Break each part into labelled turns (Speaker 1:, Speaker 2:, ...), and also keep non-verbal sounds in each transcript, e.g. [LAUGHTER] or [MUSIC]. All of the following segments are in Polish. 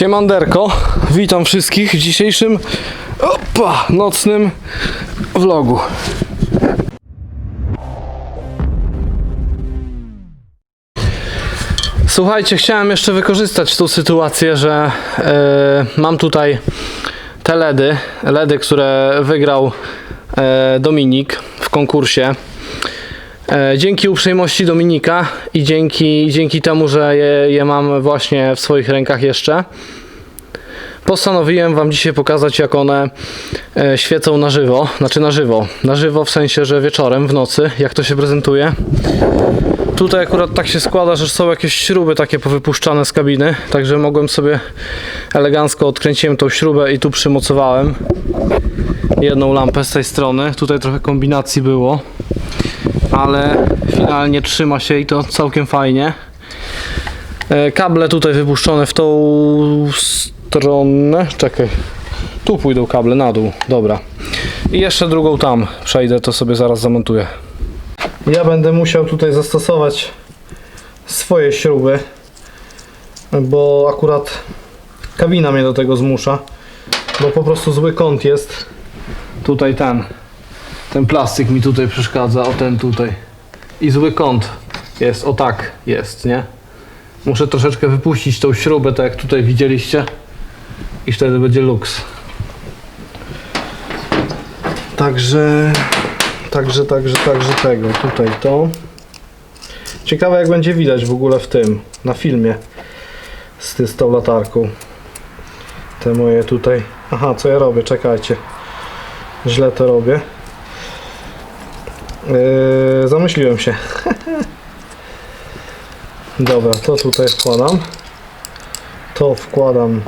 Speaker 1: Siemanderko, witam wszystkich w dzisiejszym opa, nocnym vlogu. Słuchajcie, chciałem jeszcze wykorzystać tą sytuację, że e, mam tutaj te LEDy, LEDy, które wygrał e, Dominik w konkursie. E, dzięki uprzejmości Dominika i dzięki, dzięki temu, że je, je mam właśnie w swoich rękach jeszcze, postanowiłem Wam dzisiaj pokazać, jak one e, świecą na żywo. Znaczy na żywo. Na żywo w sensie, że wieczorem, w nocy, jak to się prezentuje. Tutaj akurat tak się składa, że są jakieś śruby takie powypuszczane z kabiny, także mogłem sobie elegancko odkręciłem tą śrubę i tu przymocowałem jedną lampę z tej strony. Tutaj trochę kombinacji było ale finalnie trzyma się i to całkiem fajnie. E, Kable tutaj wypuszczone w tą stronę. Czekaj. Tu pójdą kable na dół. Dobra. I jeszcze drugą tam przejdę, to sobie zaraz zamontuję. Ja będę musiał tutaj zastosować swoje śruby, bo akurat kabina mnie do tego zmusza, bo po prostu zły kąt jest. Tutaj ten. Ten plastik mi tutaj przeszkadza, o ten tutaj. I zły kąt jest, o tak jest, nie? Muszę troszeczkę wypuścić tą śrubę, tak jak tutaj widzieliście. I wtedy będzie luks. Także, także, także, także tego, tutaj to. Ciekawe jak będzie widać w ogóle w tym, na filmie. Z, z tą latarką. Te moje tutaj. Aha, co ja robię? Czekajcie. Źle to robię. Yy, zamyśliłem się. Dobra, to tutaj wkładam. To wkładam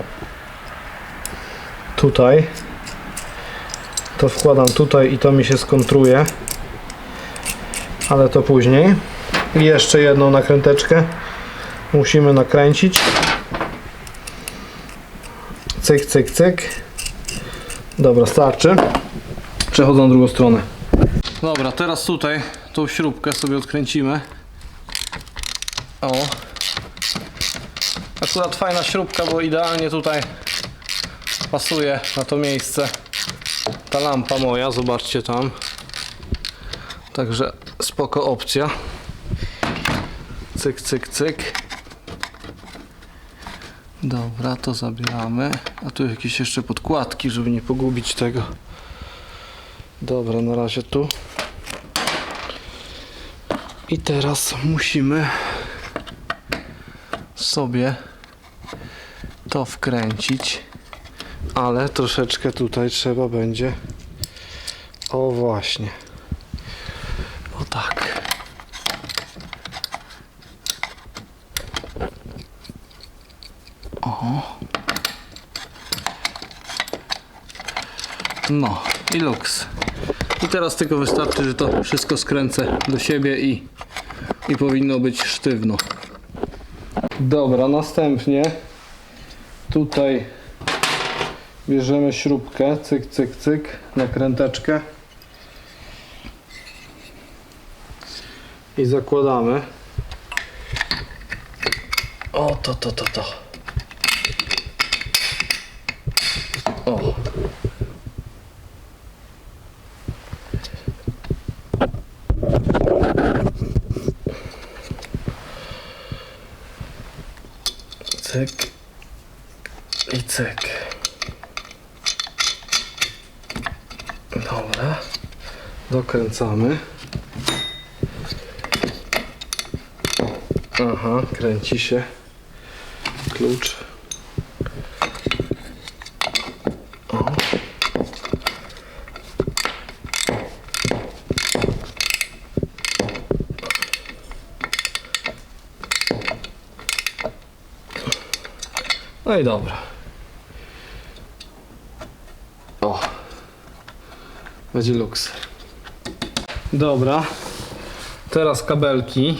Speaker 1: tutaj. To wkładam tutaj i to mi się skontruje. Ale to później. I jeszcze jedną nakręteczkę musimy nakręcić. Cyk, cyk, cyk. Dobra, starczy. Przechodzę na drugą stronę. Dobra, teraz tutaj tą śrubkę sobie odkręcimy. O. Akurat fajna śrubka, bo idealnie tutaj pasuje na to miejsce ta lampa moja, zobaczcie tam. Także spoko opcja. Cyk, cyk, cyk. Dobra, to zabieramy. A tu jakieś jeszcze podkładki, żeby nie pogubić tego. Dobra, na razie tu. I teraz musimy sobie to wkręcić, ale troszeczkę tutaj trzeba będzie. O właśnie. O tak. O. No i luks. I teraz tylko wystarczy, że to wszystko skręcę do siebie i, i powinno być sztywno. Dobra, następnie tutaj bierzemy śrubkę, cyk, cyk, cyk, nakręteczkę i zakładamy. O, to, to, to, to. O. Cyk i cyk. Dobra. Dokręcamy. Aha, kręci się klucz. No i dobra. O. Będzie luks. Dobra. Teraz kabelki.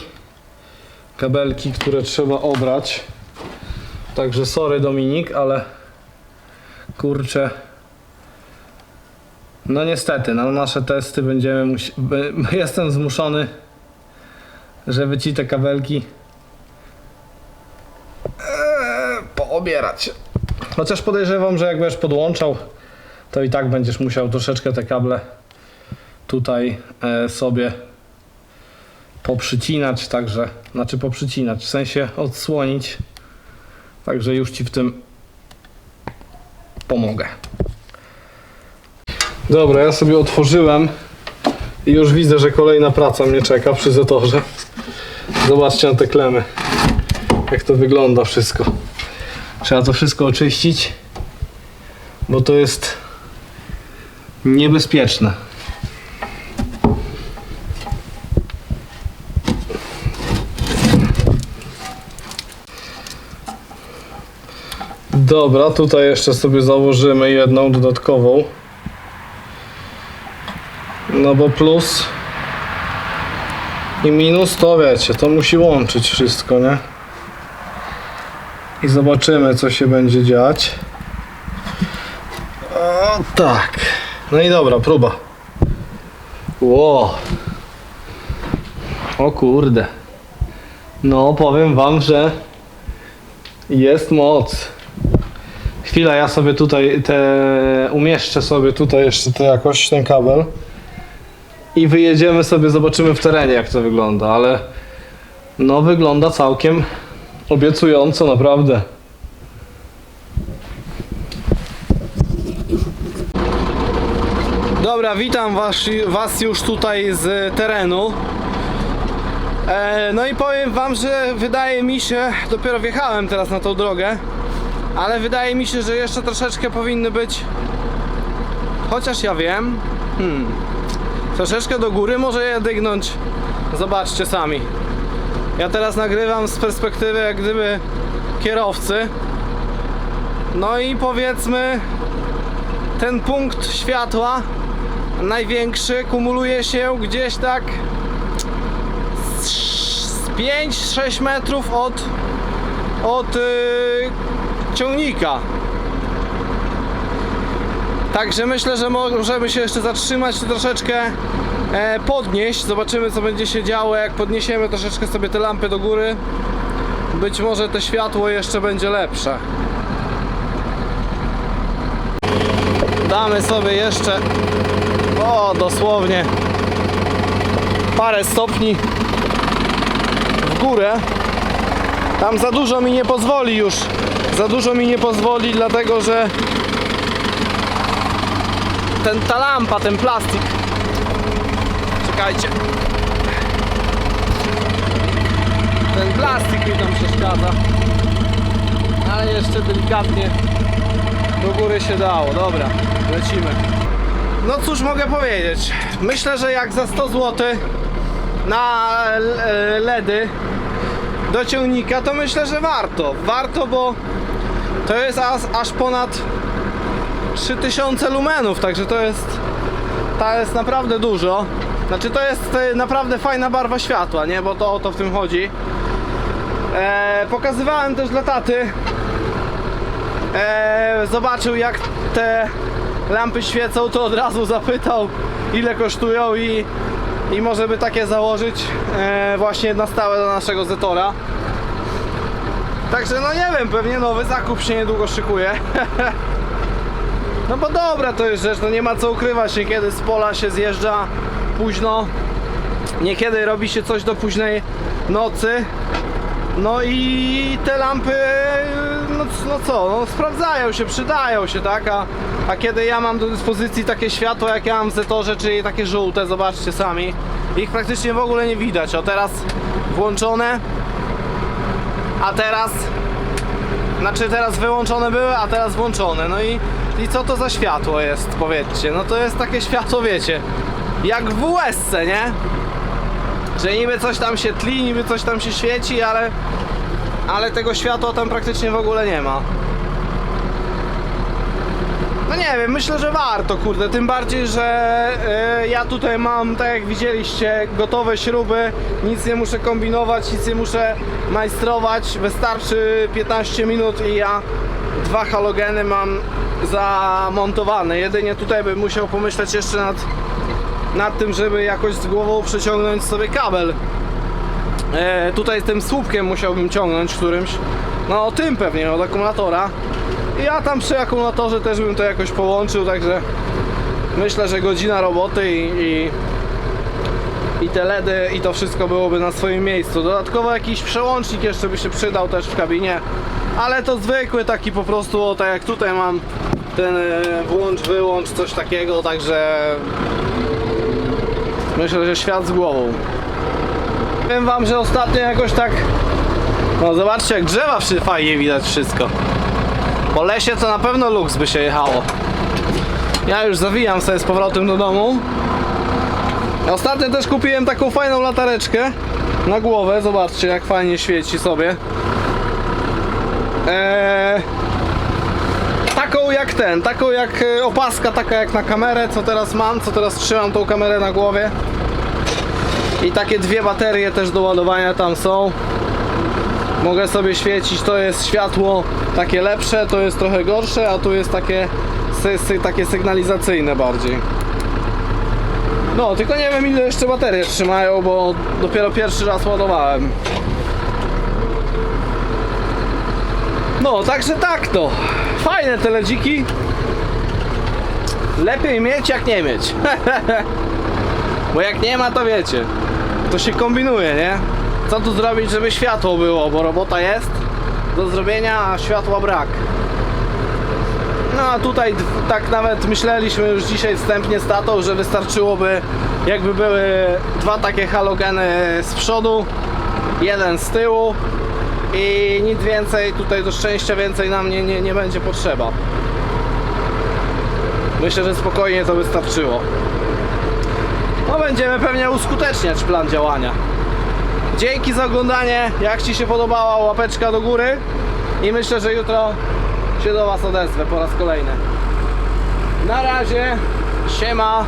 Speaker 1: Kabelki, które trzeba obrać. Także sorry Dominik, ale kurczę. No niestety, na nasze testy będziemy musi... [LAUGHS] Jestem zmuszony, żeby ci te kabelki poobierać. Chociaż podejrzewam, że jak będziesz podłączał, to i tak będziesz musiał troszeczkę te kable tutaj e, sobie poprzycinać, także, znaczy poprzycinać, w sensie odsłonić. Także już Ci w tym pomogę. Dobra, ja sobie otworzyłem i już widzę, że kolejna praca mnie czeka przy Zetorze. Zobaczcie na te klemy, jak to wygląda wszystko. Trzeba to wszystko oczyścić, bo to jest niebezpieczne. Dobra, tutaj jeszcze sobie założymy jedną dodatkową. No bo plus i minus to wiecie, to musi łączyć wszystko, nie? I zobaczymy co się będzie dziać. O tak. No i dobra, próba. Ło. O kurde. No powiem wam, że jest moc. Chwila, ja sobie tutaj te umieszczę sobie tutaj jeszcze to jakoś ten kabel i wyjedziemy sobie, zobaczymy w terenie jak to wygląda, ale no wygląda całkiem obiecująco naprawdę. Dobra, witam was, was już tutaj z terenu. E, no i powiem wam, że wydaje mi się, dopiero wjechałem teraz na tą drogę, ale wydaje mi się, że jeszcze troszeczkę powinny być, chociaż ja wiem, hmm, troszeczkę do góry może je dygnąć. Zobaczcie sami. Ja teraz nagrywam z perspektywy jak gdyby kierowcy. No i powiedzmy ten punkt światła największy kumuluje się gdzieś tak z 5-6 metrów od od yy, ciągnika. Także myślę, że możemy się jeszcze zatrzymać troszeczkę podnieść. Zobaczymy co będzie się działo, jak podniesiemy troszeczkę sobie te lampy do góry. Być może to światło jeszcze będzie lepsze. Damy sobie jeszcze o dosłownie parę stopni w górę. Tam za dużo mi nie pozwoli już. Za dużo mi nie pozwoli, dlatego że ten, ta lampa, ten plastik. Czekajcie. Ten plastik mi tam przeszkadza. Ale jeszcze delikatnie do góry się dało. Dobra, lecimy. No cóż mogę powiedzieć. Myślę, że jak za 100 zł na e, LEDy do ciągnika, to myślę, że warto. Warto, bo to jest aż ponad 3000 lumenów, także to jest to jest naprawdę dużo. Znaczy to jest naprawdę fajna barwa światła, nie? Bo to o to w tym chodzi. E, pokazywałem też dla taty. E, zobaczył jak te lampy świecą, to od razu zapytał ile kosztują i, i może by takie założyć e, właśnie na stałe do naszego Zetora. Także no nie wiem, pewnie nowy zakup się niedługo szykuje. [LAUGHS] No bo dobra to jest rzecz, no nie ma co ukrywać, niekiedy z pola się zjeżdża późno, niekiedy robi się coś do późnej nocy. No i te lampy, no, no co, no sprawdzają się, przydają się, tak? A, a kiedy ja mam do dyspozycji takie światło, jak ja mam w Zetorze, czyli takie żółte, zobaczcie sami, ich praktycznie w ogóle nie widać. O teraz włączone, a teraz znaczy teraz wyłączone były, a teraz włączone. No i, i co to za światło jest, powiedzcie? No to jest takie światło, wiecie, jak w USC, nie? Że niby coś tam się tli, niby coś tam się świeci, ale ale tego światła tam praktycznie w ogóle nie ma. No nie wiem, myślę, że warto, kurde, tym bardziej, że e, ja tutaj mam, tak jak widzieliście, gotowe śruby, nic nie muszę kombinować, nic nie muszę majstrować, wystarczy 15 minut i ja dwa halogeny mam zamontowane. Jedynie tutaj bym musiał pomyśleć jeszcze nad, nad tym, żeby jakoś z głową przeciągnąć sobie kabel. E, tutaj tym słupkiem musiałbym ciągnąć którymś, no tym pewnie od akumulatora. ja tam przy akumulatorze też bym to jakoś połączył, także myślę, że godzina roboty i, i, i te LEDy i to wszystko byłoby na swoim miejscu. Dodatkowo jakiś przełącznik jeszcze by się przydał też w kabinie, ale to zwykły taki po prostu, o, tak jak tutaj mam ten e, włącz, wyłącz, coś takiego, także myślę, że świat z głową. Powiem wam, że ostatnio jakoś tak no zobaczcie jak drzewa fajnie widać wszystko. Po lesie to na pewno luks by się jechało. Ja już zawijam sobie z powrotem do domu. Ostatnio też kupiłem taką fajną latareczkę na głowę. Zobaczcie jak fajnie świeci sobie. Eee, taką jak ten, taką jak e, opaska, taka jak na kamerę, co teraz mam, co teraz trzymam tą kamerę na głowie. I takie dwie baterie też do ładowania tam są. Mogę sobie świecić, to jest światło takie lepsze, to jest trochę gorsze, a tu jest takie, takie sygnalizacyjne bardziej. No, tylko nie wiem ile jeszcze baterie trzymają, bo dopiero pierwszy raz ładowałem. No, także tak to. Fajne te ledziki. Lepiej mieć jak nie mieć. [LAUGHS] Bo jak nie ma, to wiecie. To się kombinuje, nie? Co tu zrobić, żeby światło było, bo robota jest do zrobienia, a światła brak. No a tutaj tak nawet myśleliśmy już dzisiaj wstępnie z tatą, że wystarczyłoby jakby były dwa takie halogeny z przodu, jeden z tyłu i nic więcej tutaj do szczęścia więcej nam nie, nie, nie będzie potrzeba. Myślę, że spokojnie to wystarczyło. No będziemy pewnie uskuteczniać plan działania. Dzięki za oglądanie. Jak Ci się podobała, łapeczka do góry. I myślę, że jutro się do Was odezwę po raz kolejny. Na razie. Siema.